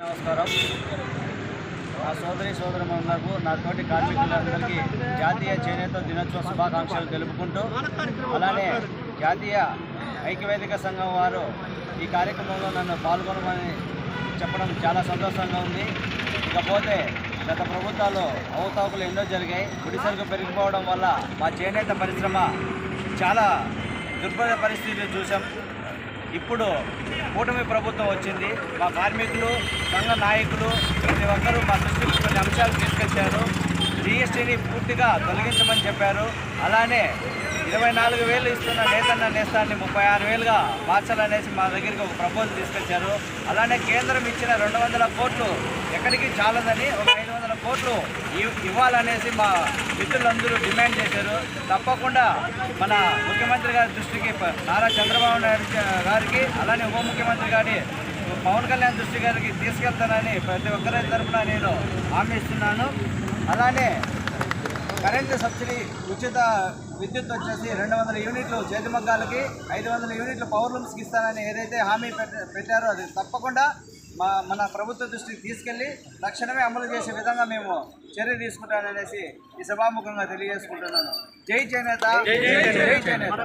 నమస్కారం. నా సోదరి సోదరులకు నా నాతోటి కార్మికులందరికీ జాతీయ చేనేత దినోత్సవ శుభాకాంక్షలు తెలుపుకుంటూ అలానే జాతీయ ఐక్యవేదిక సంఘం వారు ఈ కార్యక్రమంలో నన్ను పాల్గొనమని చెప్పడం చాలా సంతోషంగా ఉంది. ఇకపోతే గత ప్రభుత్వాలు అవతాకులు ఎన్నో జరిగాయి. గుడిసెలకు పెరిగిపోవడం వల్ల మా చేనేత పరిశ్రమ చాలా దుర్భర పరిస్థితులు చూసాం ఇప్పుడు కూటమి ప్రభుత్వం వచ్చింది. మా కార్మికులు సంఘ నాయకులు ప్రతి ఒక్కరూ మా దృష్టికి కొన్ని అంశాలు తీసుకొచ్చారు. జిఎస్టీని పూర్తిగా తొలగించమని చెప్పారు. అలానే ఇరవై నాలుగు వేలు ఇస్తున్న నేతన్న నేస్తాన్ని ముప్పై ఆరు వేలుగా మార్చాలనేసి మా దగ్గరికి ఒక ప్రపోజల్ తీసుకొచ్చారు. అలానే కేంద్రం ఇచ్చిన రెండు వందల కోట్లు ఎక్కడికి చాలదని ఒక కోట్లు ఇవ్వాలనేసి మా మిత్రులందరూ డిమాండ్ చేశారు. తప్పకుండా మన ముఖ్యమంత్రి గారి దృష్టికి నారా చంద్రబాబు నాయుడు గారికి అలానే ఉప ముఖ్యమంత్రి గారి పవన్ కళ్యాణ్ దృష్టి గారికి తీసుకెళ్తానని ప్రతి ఒక్కరి తరఫున నేను హామీ ఇస్తున్నాను. అలానే కరెంటు సబ్సిడీ ఉచిత విద్యుత్ వచ్చేసి రెండు వందల యూనిట్లు చేతి మగ్గాలకి ఐదు వందల యూనిట్లు పవర్ లూమ్స్కి ఇస్తానని ఏదైతే హామీ పెట్ట- పెట్టారో అది తప్పకుండా మా మన ప్రభుత్వ దృష్టికి తీసుకెళ్ళి తక్షణమే అమలు చేసే విధంగా మేము చర్య తీసుకుంటాననేసి ఈ సభాముఖంగా తెలియజేసుకుంటున్నాను. జై చేనేత జై చేనేత